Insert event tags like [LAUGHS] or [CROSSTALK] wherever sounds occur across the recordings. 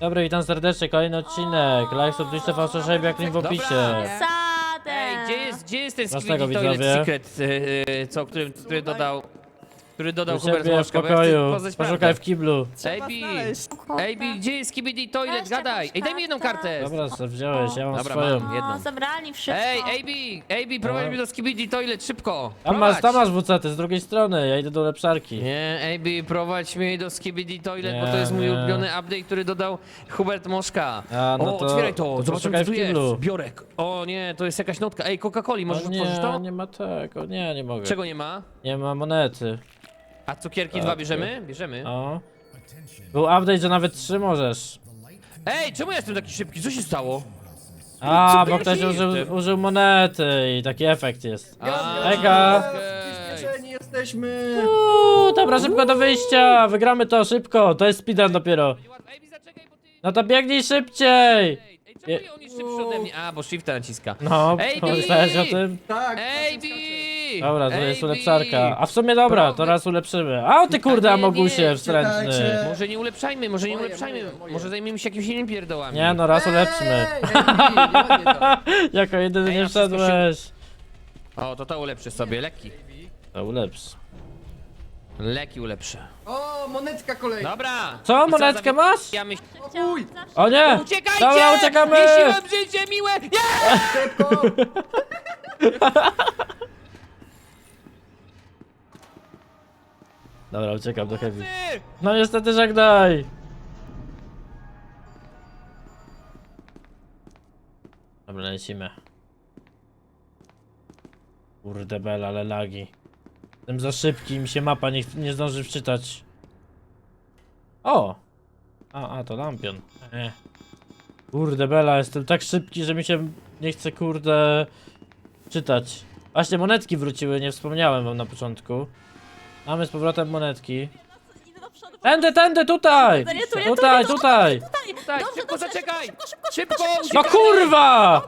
Dobry, witam serdecznie, kolejny odcinek. Like, subskrypcja, fałszywe jak link w Dobra. opisie. Ej, gdzie jest, gdzie jest ten Toilet widzowie? Secret, e, co, który, który dodał, który dodał Hubert siebie w bo ja chcę pokoju. poznać Poszukaj prawdę. w kiblu. AB, AB, gdzie jest Skibidi Toilet, gadaj! Ej, daj mi jedną kartę. kartę! Dobra, co wziąłeś, ja mam Dobra, swoją. mam. jedną. O, zabrali wszystko. Ej, AB, AB, prowadź No. mnie do Skibidi Toilet, szybko! Tam masz, tam masz WC, z drugiej strony, ja idę do lepszarki. Nie, AB, prowadź mnie do Skibidi Toilet, bo Nie, to jest mój nie. ulubiony update, który dodał Hubert Moszka. A, no o, to- otwieraj to to, zobaczymy poszukaj co w tu jest. kiblu. Biorek. O nie, to jest jakaś notka. Ej, Coca-Coli, możesz O otworzyć nie, to? nie ma tego, nie, nie mogę. Czego nie ma? Nie ma monety. A cukierki Tak, dwa tak. bierzemy? Bierzemy. O. Był update, że nawet trzy możesz. Ej, czemu ja jestem taki szybki? Co się stało? A, bo ktoś użył, użył monety i taki efekt jest. A, Ega. okej. Przyspieszeni jesteśmy! Uuu, dobra, szybko do wyjścia! Wygramy to szybko, to jest speedrun dopiero. Ej, zaczekaj, bo ty... No to biegnij szybciej! Ej, czemu on jest szybszy ode mnie? A, bo shifta naciska. No, Ej, pomyślałeś o tym? Tak! Ej. Bi! Dobra, to Ej, jest ulepszarka. A w sumie dobra, to raz ulepszymy. A o ty kurde, nie, Amogusie nie, wstrętny. czekajcie. Może nie ulepszajmy, może nie Moje, ulepszajmy. moje, moje. Może zajmiemy się jakimiś innymi pierdołami. Nie no, raz ulepszmy. Tak. Jako jedyny Ej, nie wszystko się- wszedłeś. O, to to ulepszy sobie, leki. To ulepsz. Leki ulepszę. O, monetka kolejna! Dobra! Co, monetkę masz? Ja myśl... O, uj! O nie! Uciekajcie! Dobra, uciekamy! Jeśliłem życie miłe! Nie! Szybko! Dobra, uciekam do Heavy. No niestety żegnaj! Dobra, lecimy. Kurde bel, ale lagi. Jestem za szybki, mi się mapa nie, nie zdąży wczytać. O! A, a, to lampion. E. Kurde bela, jestem tak szybki, że mi się nie chce kurde czytać. Właśnie monetki wróciły, nie wspomniałem wam na początku. Mamy z powrotem monetki. Idę do przodu. Tędy, tędy, tutaj! Tu, tu, Tutaj, tu, tutaj! Tak, Dobrze, szybko dobrze, zaczekaj! szybko, szybko, Szybko! No kurwa!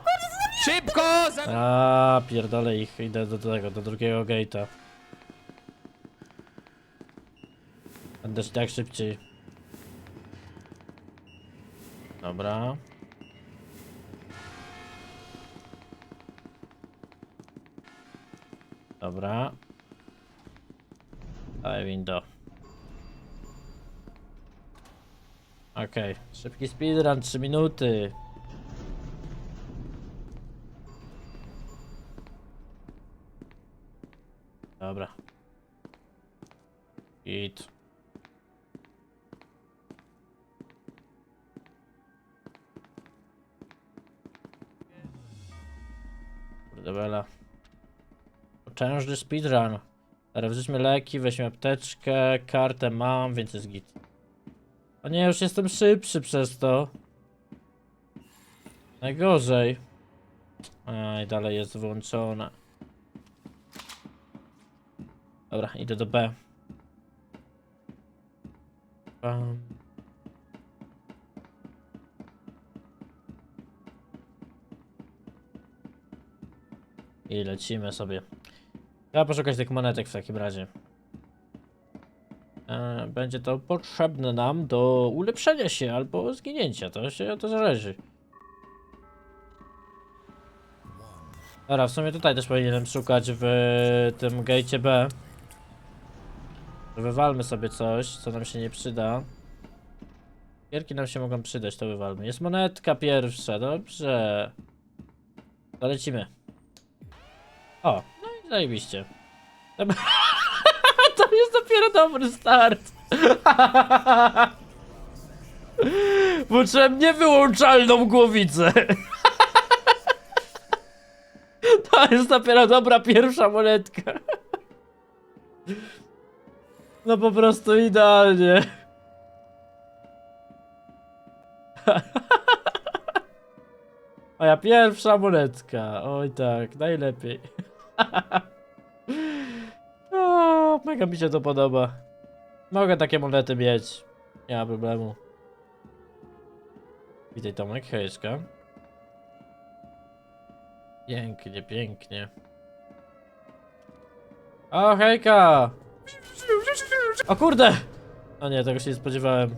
Szybko! Za... A, pierdolę ich, idę do tego, do drugiego gate'a. Będę tak szybciej. Dobra. Dobra. Daj window. Okej, szybki speedrun, 3 minuty. Dobra. Git. Kurde bela. Potężny speedrun. Wrzućmy leki, weźmy apteczkę, kartę mam, więc jest git. O nie, już jestem szybszy przez to. Najgorzej. Aj, dalej jest wyłączone. Dobra, idę do B. Bam. I lecimy sobie. Trzeba poszukać tych monetek w takim razie. E, będzie to potrzebne nam do ulepszenia się albo zginięcia. To się to zależy. Dobra, w sumie tutaj też powinienem szukać w tym gate B. Wywalmy sobie coś, co nam się nie przyda. Gierki nam się mogą przydać, to wywalmy. Jest monetka pierwsza, dobrze. To lecimy. O, zajebiście. [LAUGHS] To jest dopiero dobry start. [LAUGHS] Włączyłem niewyłączalną głowicę. [LAUGHS] To jest dopiero dobra pierwsza monetka. No po prostu idealnie. Moja pierwsza monetka. Oj tak, najlepiej. [LAUGHS] O, mega mi się to podoba. Mogę takie monety mieć. Nie ma problemu. Witaj Tomek, hejska. Pięknie, pięknie. O, hejka! O kurde! O nie, tego się nie spodziewałem.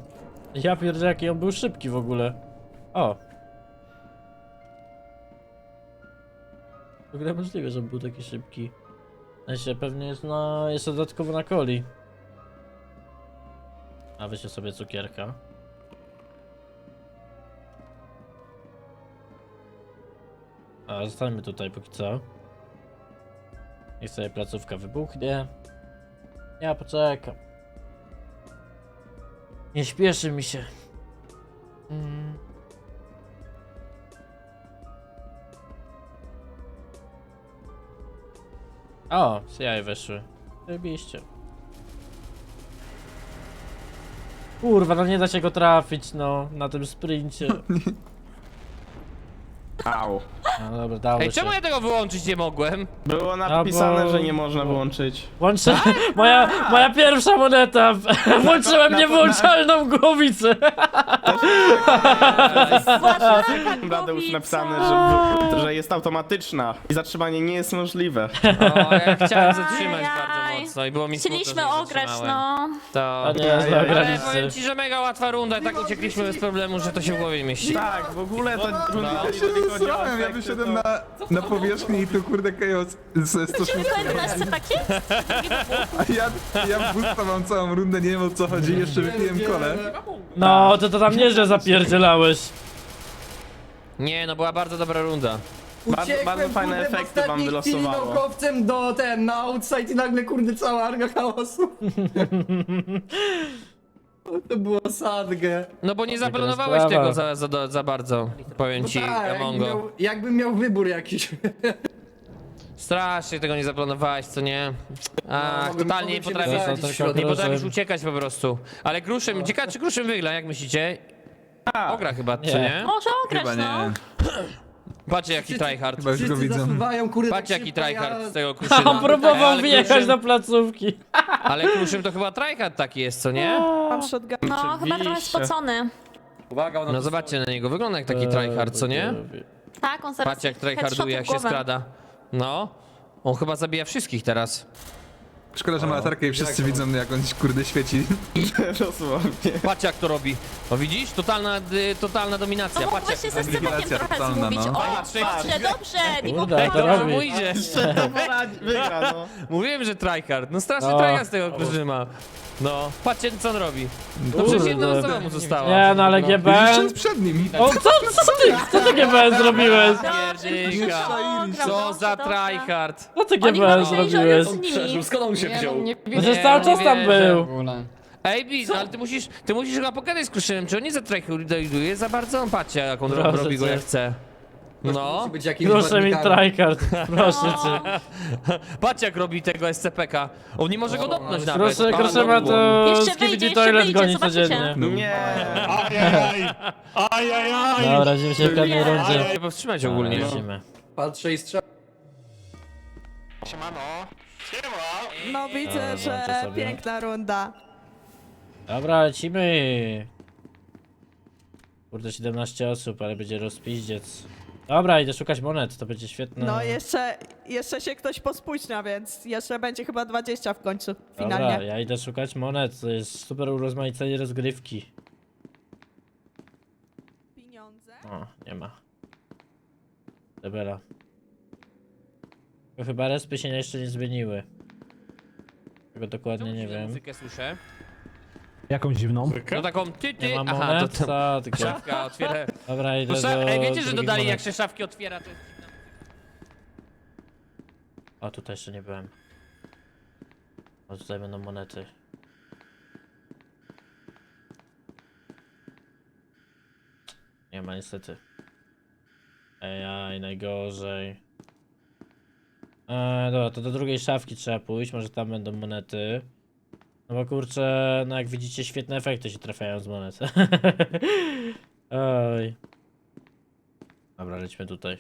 Ja pierdzę jaki on był szybki w ogóle. O. W ogóle możliwe, że był taki szybki. Sensie pewnie jest na... jest dodatkowo na coli. A weźcie sobie cukierka. A zostańmy tutaj póki co. Niech sobie placówka wybuchnie. Ja poczekam. Nie śpieszy mi się. Mm. O, CI weszły. Zajebiście. Kurwa, no nie da się go trafić, no, na tym sprincie. [LAUGHS] Au. No dobra, dało Ej, się. czemu ja tego wyłączyć nie mogłem? Było napisane, bo- że nie można wyłączyć. Łączę... moja, moja pierwsza moneta! Włączyłem niewłączalną głowicę! Bladeusz napisane, że, że jest automatyczna i zatrzymanie nie jest możliwe. O, ja chciałem zatrzymać Ajaj. Bardzo mocno i było mi smutno, że Chcieliśmy nie ograć, zatrzymałem. no. To... A nie, jest na Ale powiem ci, że mega łatwa runda i tak uciekliśmy bez problemu, że to się w głowie mieści. Tak, w ogóle to No. jeżeli chodzi o Zrałem, ja efekty, wyszedłem to... na, na powierzchnię i tu kurde chaos ze 106. Tylko 11 pakiet? A ja, ja mam całą rundę, nie wiem o co chodzi, jeszcze wypiłem kole. No, to to tam nieźle zapierdzielałeś. Nie, no była bardzo dobra runda. Bardzo- Uciekłem, bardzo fajne kurde, efekty wam ostatniej chwili wylosowało. naukowcem do ten, na outside i nagle kurde cała armia chaosu. [LAUGHS] O, to było sadge. No bo nie zaplanowałeś sprawa. tego za, za, za bardzo, powiem ci, Tak, jakbym miał, jakbym miał wybór jakiś. Strasznie tego nie zaplanowałeś, co nie? Ach, No, mogłem- totalnie nie mogłem się potrafisz, wysadzić w tylko środku. nie potrafisz uciekać po prostu. Ale Gruszem, ciekawe czy Gruszem wygra, jak myślicie? Ogra chyba, co Nie. nie? Może ograć, Chyba no. nie. Patrzcie jaki tryhard. Chyba już go Wszyscy widzę. zasuwają, kurde, Patrzcie tak jaki szybko, tryhard z tego [LAUGHS] A Kruszyna. on próbował Ale wjechać do placówki. Ale Kruszym to chyba tryhard taki jest, co nie? No, chyba trochę spocony. No zobaczcie na niego, wygląda jak taki tryhard, co nie? Tak, on zaraz Patrzcie jak tryharduje, jak się głowę. skrada. No. On chyba zabija wszystkich teraz. Szkoda, że ma latarkę i wszyscy widzą jak on kurde świeci. [LAUGHS] Dosłownie. Patrzcie jak to robi. No widzisz? Totalna, y, totalna dominacja. No mógł Patrzcie właśnie jak ze scepakiem Inwigilacja trochę totalna, zgubić. no. O, Patrzcie, dobrze, dobrze, nie Kurde, mogę. to Dobrze robi. mu idzie. [LAUGHS] To poradzi, wygra, no. Mówiłem, że tryhard. No straszny No. tryhard z tego Kruszyma. No. Patrzcie co on robi. No przecież jedna osoba mu została. Nie, no ale Jeszcze GBN... jest przed nim. O, co, co ty, co ty GBN zrobiłeś? Co za tryhard. Co ty Oni GBN chyba myśleli, że on zrobiłeś? jest z nimi. Skąd on się wziął? No że cały czas tam był. Ej, Bi, no ale ty musisz, ty musisz chyba pogadać z Kruszynem, czy on nie za tryharduje za bardzo? On patrzcie, jak on ro- Proszę robi go cię. jak chce. No. Musi być jakiś Proszę mi badnikami. tryhard, [LAUGHS] proszę cię. [LAUGHS] Patrzcie jak robi tego SCP-ka. On nie może go dotknąć nawet. Proszę, A, proszę no, ma to Jeszcze Skibidi wyjdzie, jeszcze Toilet wyjdzie, goni zobaczycie. codziennie. Nie. Dobra, widzimy się w pewnej rundzie. Nie powstrzymać ogólnie. Patrzę i strzelam. No widzę, że sobie. piękna runda. Dobra, lecimy. Kurde, 17 osób, ale będzie rozpiździec. Dobra, idę szukać monet, to będzie świetne. No jeszcze, jeszcze się ktoś pospóźnia, więc jeszcze będzie chyba 20 w końcu, Dobra, finalnie. ja idę szukać monet, to jest super urozmaicenie rozgrywki. Pieniądze. O, nie ma. Debela. To chyba respy się jeszcze nie zmieniły. Tego dokładnie nie wiem. Muzykę słyszę. Jakąś dziwną? No taką ty, ty. Nie ma Aha, monet, to, co? Tylko... szafka otwiera. Dobra, idę To do sza... Ej, wiecie, że drugich dodali jak monet. się szafki otwiera, to jest dziwna O, tutaj jeszcze nie byłem. O, tutaj będą monety. Nie ma niestety. Ej, aj, najgorzej. Eee, dobra, to do drugiej szafki trzeba pójść, może tam będą monety. No bo kurczę, no jak widzicie, świetne efekty się trafiają z monet. [LAUGHS] Oj. Dobra, lećmy tutaj.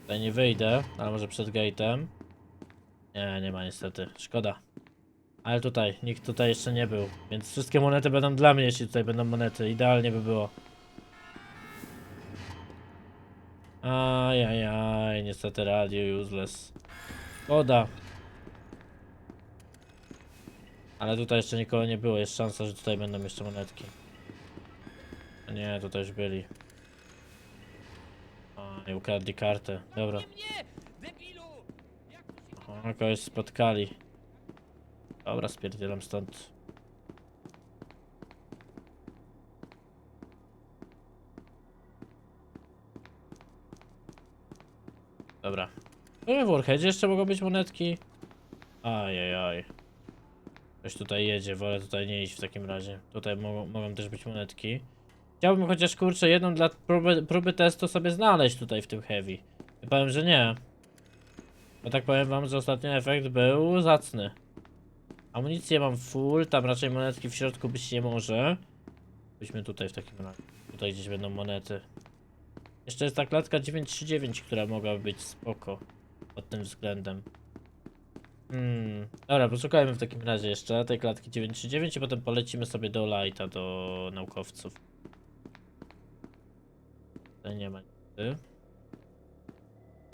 Tutaj nie wyjdę, ale może przed gate'em. Nie, nie ma niestety. Szkoda. Ale tutaj, nikt tutaj jeszcze nie był. Więc wszystkie monety będą dla mnie, jeśli tutaj będą monety. Idealnie by było. Ajajaj, aj, aj, niestety radio useless. Szkoda. Ale tutaj jeszcze nikogo nie było, jest szansa, że tutaj będą jeszcze monetki. Nie, tutaj już byli. A, i ukradli kartę. Dobra. O, kogoś spotkali. Dobra, spierdzielam stąd. Dobra. No w Warheadzie jeszcze mogą być monetki. Ajajaj. Ktoś tutaj jedzie, wolę tutaj nie iść w takim razie. Tutaj mogą, mogą też być monetki. Chciałbym chociaż kurczę jedną dla próby, próby testu sobie znaleźć tutaj w tym heavy. Ja powiem, że nie. Bo tak powiem wam, że ostatni efekt był zacny. Amunicję mam full, tam raczej monetki w środku być nie może. Byśmy tutaj w takim razie. Tutaj gdzieś będą monety. Jeszcze jest ta klatka 939, która mogła być spoko. Pod tym względem. Hmm. Dobra, poszukajmy w takim razie jeszcze tej klatki 939 i potem polecimy sobie do Lighta, do naukowców. Tutaj nie ma niestety.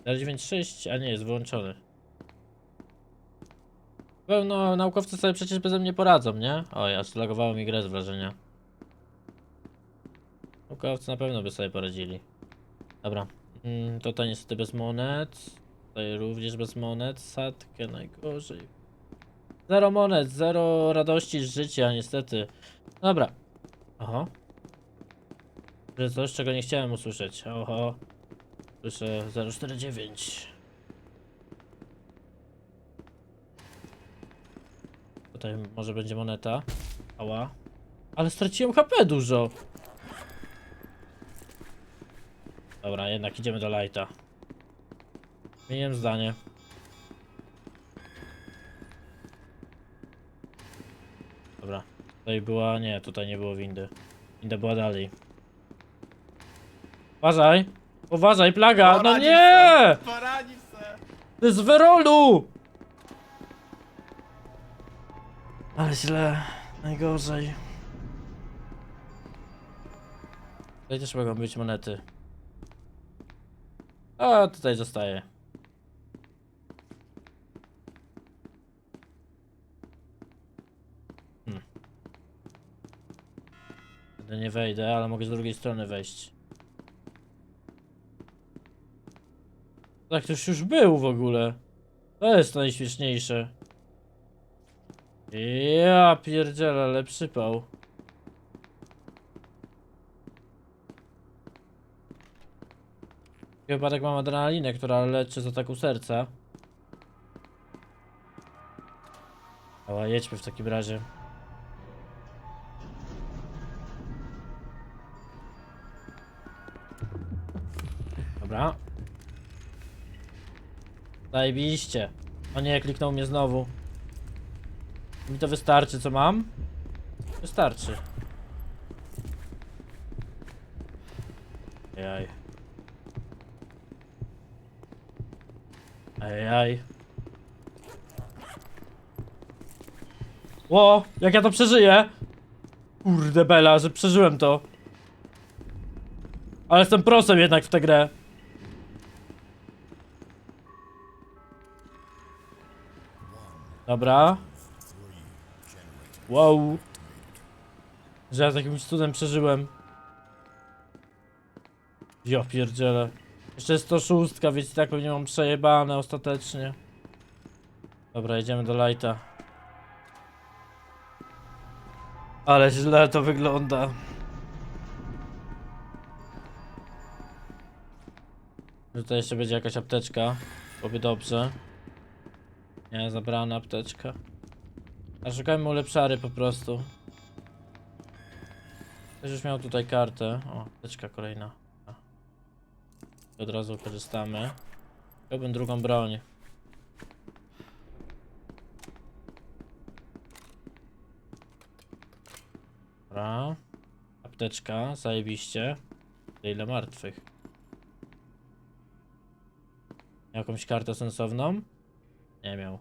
96, a nie, jest wyłączony. Pewno naukowcy sobie przecież beze mnie poradzą, nie? Oj, aż zlagowało mi grę z wrażenia. Naukowcy na pewno by sobie poradzili. Dobra. Mm, tutaj niestety bez monet. Tutaj również bez monet. Sadkę najgorzej. Zero monet, zero radości z życia, niestety. Dobra. Oho. Jest coś, czego nie chciałem usłyszeć. Oho. Słyszę 049. Tutaj może będzie moneta. Ała. Ale straciłem HP dużo. Dobra, jednak idziemy do lighta. Zmieniłem zdanie. Dobra. Tutaj była... Nie, tutaj nie było windy. Winda była dalej. Uważaj! Uważaj, plaga! No nie! se, Poradzisz se. To jest Werolu! Ale źle. Najgorzej. Tutaj też mogą być monety. A tutaj zostaje. Hmm. Wtedy nie wejdę, ale mogę z drugiej strony wejść. Tak, ktoś już był w ogóle. To jest najśmieszniejsze. Ja pierdzielę, ale przypał. Chyba tak mam adrenalinę, która leczy z ataku serca. Ale jedźmy w takim razie. Dobra. Zajebiście. O nie, kliknął mnie znowu. Mi to wystarczy, co mam? Wystarczy. Ejaj. Ejaj. Ło, jak ja to przeżyję? Kurde bela, że przeżyłem to. Ale jestem prosem jednak w tę grę. Dobra. Wow. Że ja jakimś cudem przeżyłem. Ja pierdzielę. Jeszcze jest 106, więc i tak pewnie mam przejebane ostatecznie. Dobra, jedziemy do lighta. Ale źle to wygląda. Tutaj jeszcze będzie jakaś apteczka. Byłoby dobrze. Nie, zabrana apteczka. A szukajmy ulepszary po prostu. Ktoś już miał tutaj kartę. O, apteczka kolejna. Od razu korzystamy. Chciałbym drugą broń. Dobra. Apteczka, zajebiście. Ile martwych. Jakąś kartę sensowną? Nie miał.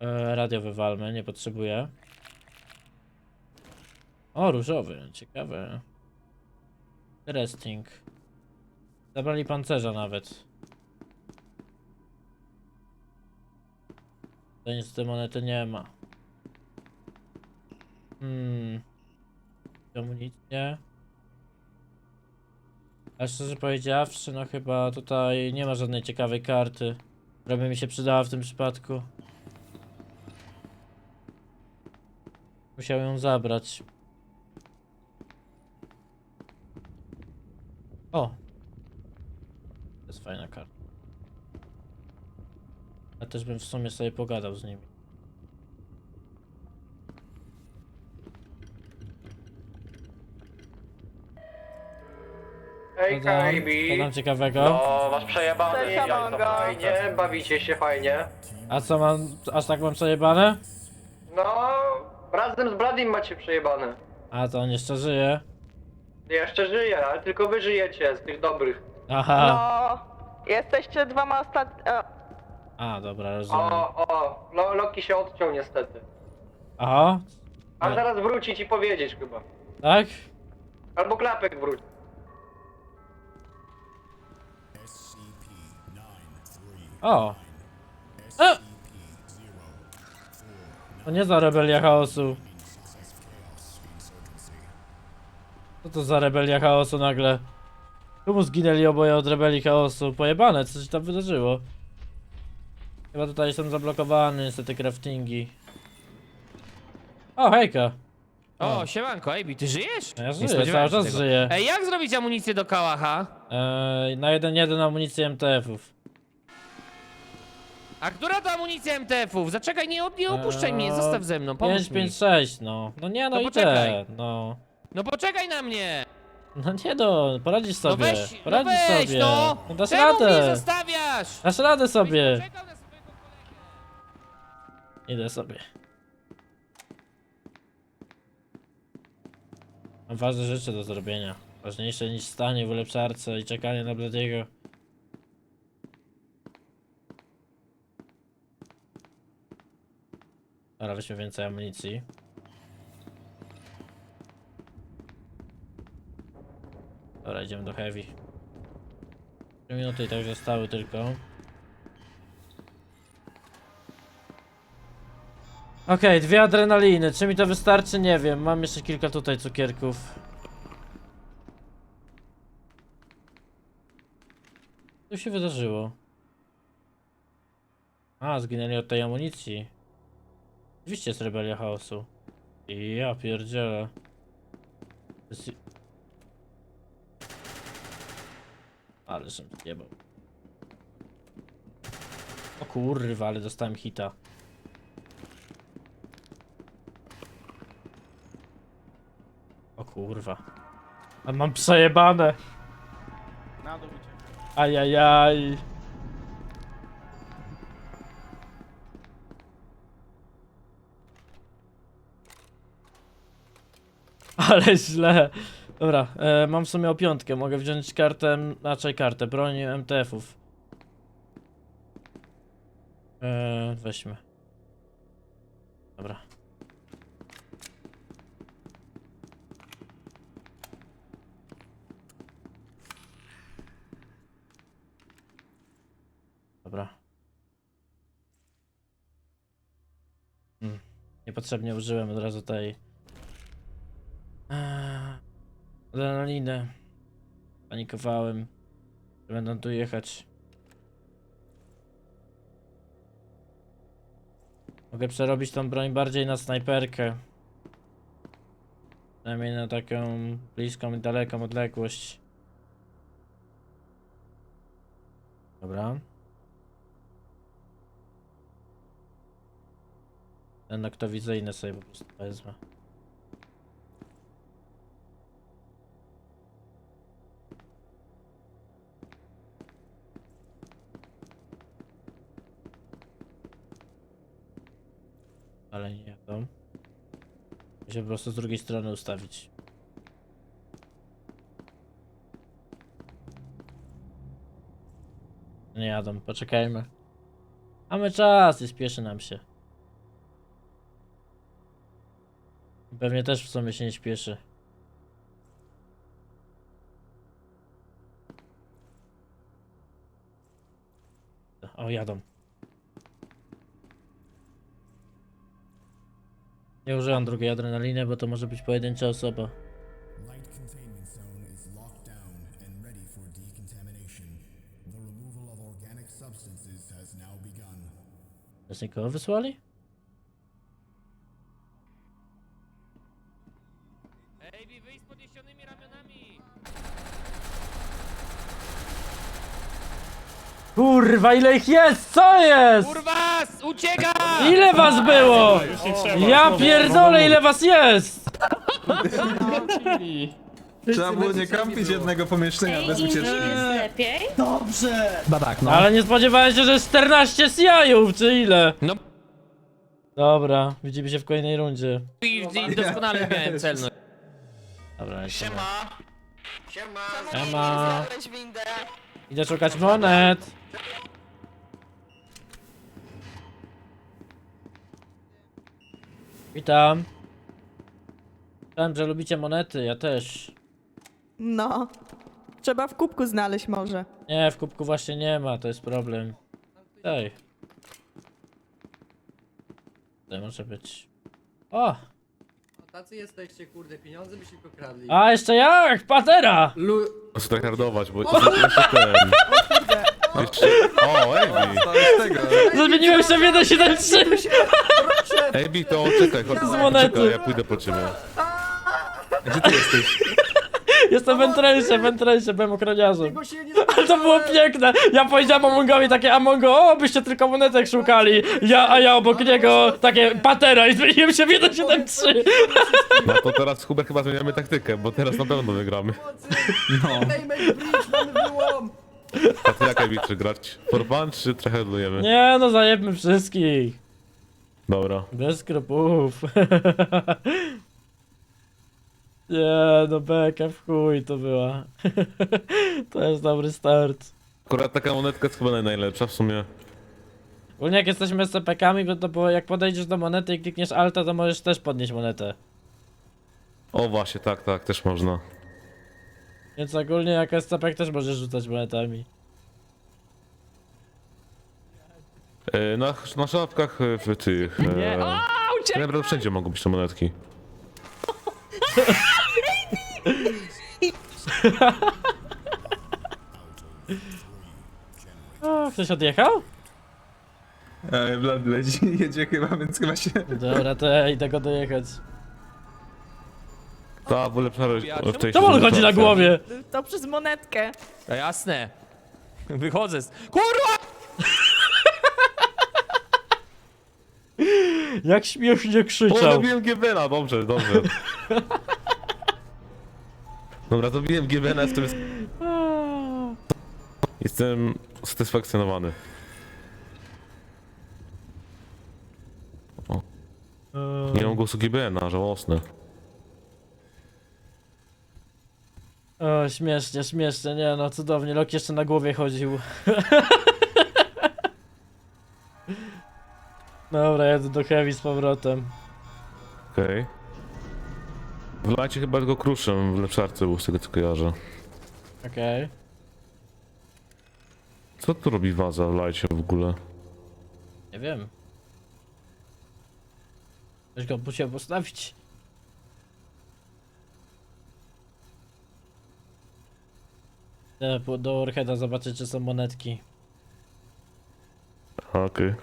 E, radio wywalmy, nie potrzebuję. O, różowy, ciekawe. Interesting. Zabrali pancerza nawet. To niestety monety nie ma. Hmm. Amunicję. Ale szczerze powiedziawszy, no chyba tutaj nie ma żadnej ciekawej karty, która by mi się przydała w tym przypadku. Musiał ją zabrać. O! To jest fajna karta. Ja też bym w sumie sobie pogadał z nimi. Hej, Co tam? Co tam ciekawego? No, masz przejebany, Cześć, to fajnie, bawicie się fajnie. A co mam, aż tak mam przejebane? Razem z Bladim macie przejebane. A to on jeszcze żyje. Jeszcze żyję, ale tylko wy żyjecie z tych dobrych. Aha. No, jesteście dwoma ostat... e, A, dobra, rozumiem. O, o, Lo, Loki się odciął niestety. Aha, A Nie. zaraz wrócić i powiedzieć chyba. tak? Albo klapek wróci. O! E! To nie za rebelia chaosu. Co to za rebelia chaosu nagle? Czemu zginęli oboje od rebelii chaosu? Pojebane, co się tam wydarzyło? Chyba tutaj jestem zablokowany, niestety craftingi. O, hejka! O, siemanko, Ejbi, ty żyjesz? Ja Nie żyję, spodziewałem cały się czas tego. żyję. Ej, jak zrobić amunicję do kałacha? Eee, na 1-1 amunicję MTF-ów. A która to amunicja MTF-ów? Zaczekaj, nie, od- nie opuszczaj mnie, Eee, zostaw ze mną, pomóż 5, mi. 5, 6, no. No nie, no, To i poczekaj. te, no. No poczekaj na mnie! No nie no, poradzisz No sobie. weź, no poradzisz weź, sobie. no! dasz Czemu mnie radę. zostawiasz? Dasz radę sobie. poczekał na swojego kolegę. Idę sobie. Mam ważne rzeczy do zrobienia. Ważniejsze niż stanie w ulepszarce i czekanie na Bladiego. Dobra, weźmy więcej amunicji. Dobra, idziemy do heavy. 3 minuty i tak zostały tylko. Okej, dwie adrenaliny. Czy mi to wystarczy? Nie wiem. Mam jeszcze kilka tutaj cukierków. Co się wydarzyło? A, zginęli od tej amunicji. Oczywiście jest rebelia chaosu. I ja pierdzielę. To jest... Ale żem zjebał. O kurwa, ale dostałem hita. O kurwa. A mam przejebane. Na dół uciekł. Ajajaj. Ale źle. Dobra, e, mam w sumie o piątkę. Mogę wziąć kartę, raczej kartę, broń MTF-ów. E, weźmy. Dobra. Dobra. Hmm. Niepotrzebnie użyłem od razu tej Eee, adrenaliny. Panikowałem, że będą tu jechać. Mogę przerobić tą broń bardziej na snajperkę. Przynajmniej na taką bliską i daleką odległość. Dobra. Ten noktowizyjny sobie po prostu wezmę. Jadą. Muszę po prostu z drugiej strony ustawić. Nie jadą, poczekajmy. Mamy czas i spieszy nam się. Pewnie też w sumie się nie śpieszy. O, jadą. Nie użyłam drugiej adrenaliny, bo to może być pojedyncza osoba. Light containment zone Kurwa, ile ich jest? Co jest? Kurwa, ucieka! Ile was było? Ja pierdolę, ile was jest? Trzeba było nie kampić jednego pomieszczenia bez ucieczki. lepiej? Dobrze! tak, no. Ale nie spodziewałem się, że jest 14 CI-ów, czy ile? No Dobra, widzimy się w kolejnej rundzie. i, i doskonale miałem celność. Dobra. Siema! Siema. Windę. Idę szukać monet. Witam. Wiem, że lubicie monety, ja też. No. Trzeba w kubku znaleźć może. Nie, w kubku właśnie nie ma, to jest problem. Ej. Tutaj może być. O! Tacy jesteście, kurde, pieniądze byście pokradli. A, jeszcze jak? Patera! Lu... Stryhardować, bo jeszcze ten. Jeszcze... O, Ebi! Zmieniłem się w 1.7.3! Ebi, to czekaj, chodź, Z monety. czekaj, ja pójdę po ciebie. Gdzie ty jesteś? Jestem w Entrace, w Entrace, byłem ochroniarzem. Tego się nie Ale to było piękne! Ja powiedziałem Amongowi takie Amongo, o, byście tylko monetek szukali. Ja, a ja obok niego takie patera i zmieniłem się w 1.7.3. No to teraz Hubert chyba zmieniamy taktykę, bo teraz na pewno wygramy. No. Mamy wyłom! A ty jak Ebi, czy grać for fun, czy trochę handlujemy? Nie no, zajebmy wszystkich. Dobra. Bez skropów. [LAUGHS] Nie no, beka w chuj to była. [LAUGHS] To jest dobry start. Akurat taka monetka jest chyba najlepsza w sumie. Ogólnie jak jesteśmy SCP-kami, bo to było jak podejdziesz do monety i klikniesz alta, to możesz też podnieść monetę. O właśnie, tak, tak, też można. Więc ogólnie jak SCP też możesz rzucać monetami. E, na, na szafkach, e, w tych... E, tak naprawdę wszędzie mogą być te monetki. [LAUGHS] O, ktoś odjechał? Vlad leci, [LAUGHS] jedzie chyba, więc chyba się... Dobra, to ja idę go dojechać. Ta, w ulepszarze w tej Czemu on chwili chodzi na głowie? To przez monetkę. No jasne. Wychodzę z... Kurwa! [LAUGHS] Jak śmiesznie O, krzyczał. robiłem GBN-a, dobrze, dobrze. Dobra, zrobiłem GBN-a, jestem, jestem satysfakcjonowany. Nie mam głosu GBN-a, żałosne. O, śmiesznie, śmiesznie, nie no, cudownie, Loki jeszcze na głowie chodził. [LAUGHS] Dobra, jedę do Heavy z powrotem. Okej. W lajcie chyba tylko kruszem w lepszarce był, z tego co kojarzę. Okej. Co tu robi waza w lajcie w ogóle? Nie wiem. Ktoś go musiał postawić. Idę po- do Warheada zobaczyć, czy są monetki. Okej.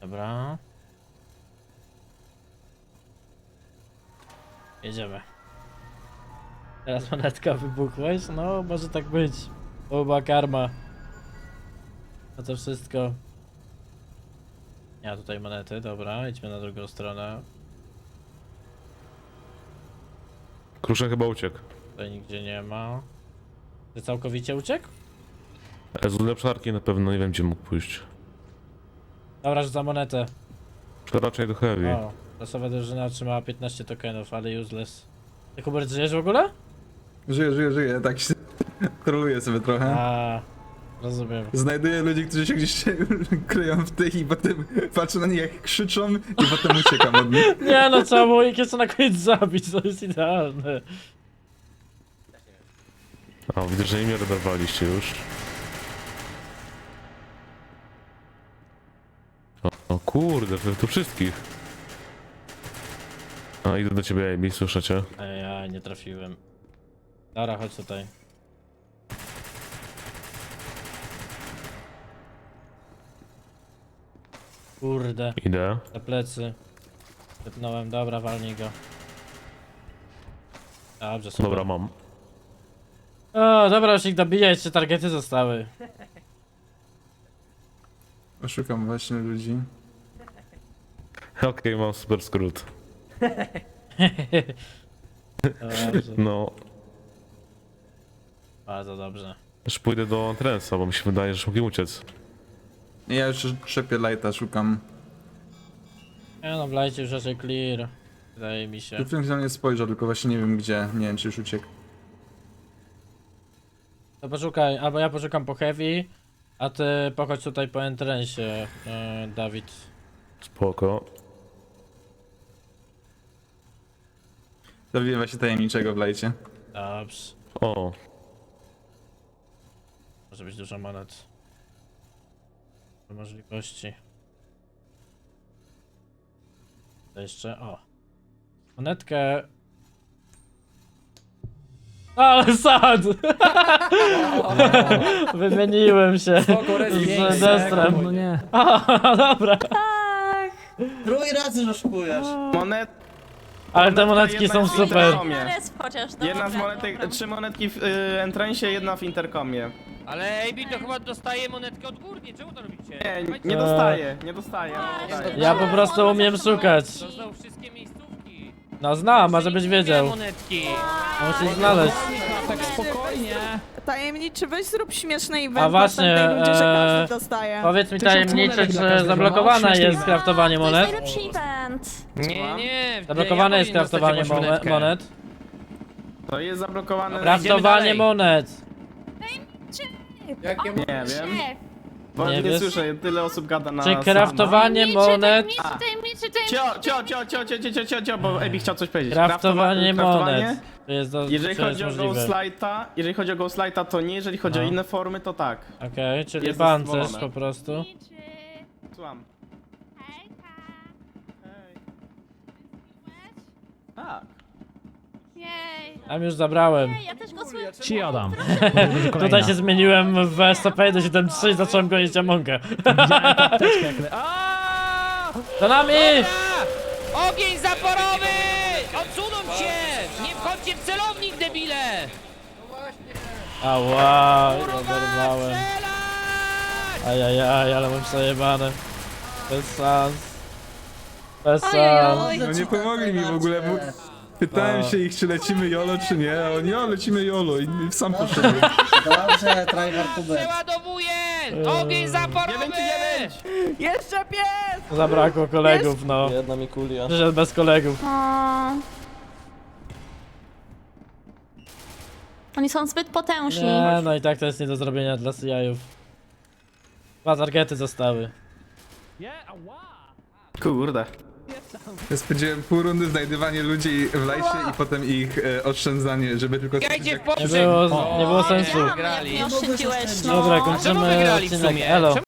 Dobra. Jedziemy. Teraz monetka wybuchłeś? No, może tak być. To była karma. A to wszystko. Ja tutaj monety, dobra, idźmy na drugą stronę. Kruszem chyba uciekł. Tutaj nigdzie nie ma. Ty całkowicie uciekł? E, Z lepszarki na pewno nie wiem gdzie mógł pójść. Dobra, za monetę. To raczej do heavy. O, losowa drużyna otrzymała 15 tokenów, ale useless. Ty Hubert żyjesz w ogóle? Żyję, żyję, żyję, tak się... [LAUGHS] Troluję sobie trochę. A, rozumiem. Znajduję ludzi, którzy się gdzieś [LAUGHS] kryją w tych i potem patrzę na nich jak krzyczą i potem uciekam od nich. [LAUGHS] Nie no, trzeba było ich jeszcze na koniec zabić, to jest idealne. A widzę, że imię oderwaliście już. O kurde, wy tu wszystkich. A idę do ciebie, Amy, słyszę cię. Ej, ja nie trafiłem. Dara, chodź tutaj. Kurde, Idę. za plecy. Wypnąłem, dobra, walnij go. Dobrze, super. Dobra, mam. O, dobra, już ich dobiję, jeszcze targety zostały. Oszukam właśnie ludzi. Okej, mam super skrót. Dobrze, No, bardzo dobrze. już pójdę do Trensa, bo mi się wydaje, że mogę uciec. Ja już trzepię lighta, szukam. Ja no, w lajcie już raczej clear. Wydaje mi się. Chwilą na mnie spojrzał, tylko właśnie nie wiem gdzie. Nie wiem czy już uciekł. To poszukaj, albo ja poszukam po heavy, a ty pochodź tutaj po entrensie, e, Dawid. Spoko. Zabiję właśnie tajemniczego w lajcie. Dobrze. O, Może być dużo monet. Możliwości. To jeszcze, o. Monetkę. Ale sad! [LAUGHS] Wymieniłem się [LAUGHS] z Destrem. No nie. O, dobra. Tak. Trój razy oszukujesz. Monet... Ale te monetki są super. Chociaż, dobra. Jedna z monetek, trzy monetki w y, entrancie, jedna w interkomie. Ale AB to chyba dostaje monetkę odgórnie, czemu to robicie? Nie, nie dostaje, nie dostaje. Nie dostaje. Ja po prostu umiem szukać. Dostał wszystkie miejscówki. No znam, może byś wiedział. monetki. Musisz znaleźć. Tak spokojnie. Tajemniczy, weź zrób śmieszny event A właśnie, rundzie, że każdy dostaje. Powiedz mi dla czy zablokowane no, jest kraftowanie To jest monet? najlepszy event. Nie, nie. Zablokowane ja jest kraftowanie mo- monet. To jest zablokowane. Kraftowanie dalej. monet. Jakie Nie wiem. Bo Nie nie, wiesz? słyszę, tyle osób gada na Czy sama. kraftowanie monet? Cio, cio, cio, cio, cio, cio, cio, cio, cio, bo Ebi chciał coś powiedzieć. Kraftowanie Kraftowanie- monet. To jest do, Jeżeli to jest chodzi o możliwe. Ghostlighta, jeżeli chodzi o Ghostlighta, to nie, jeżeli chodzi No. o inne formy, to tak. Okej, czyli Jest pancerz dozwolone. po prostu. Słucham. Hej. Tak. Tam już zabrałem. Ja też go słyszę. Ci Adam. [LAUGHS] Tutaj się zmieniłem w SCP do 7.3 i zacząłem gonić Amonkę. [LAUGHS] Za nami! Ogień zaporowy! Odsuną się! Nie wchodźcie w celownik, debile! Ała, dorwałem. Ajajaj, ale mam przejebane. Bez sans. Bez sans. No nie pomogli mi w ogóle. Bo pytałem się ich, czy lecimy YOLO, czy nie. A oni, o, lecimy YOLO. I sam poszedłem. Dobrze, tryhard tubek. Przeładowuję! Ogień zaporowy! Jeszcze pies! Zabrakło kolegów, no. Jedna mi kulia. Przyszedł bez kolegów. O. Oni są zbyt potężni. Nie, no i tak to jest nie do zrobienia dla CI-ów. Dwa targety zostały. Kurde. Ja spędziłem pół rundy znajdywanie ludzi w lajcie i potem ich e, oszczędzanie, żeby tylko... Biegajcie w Nie było, nie było sensu. Jak mnie oszczędziłeś, no. Dobra, czemu kończymy wygrali w odcinek. sumie? Elo. Czemu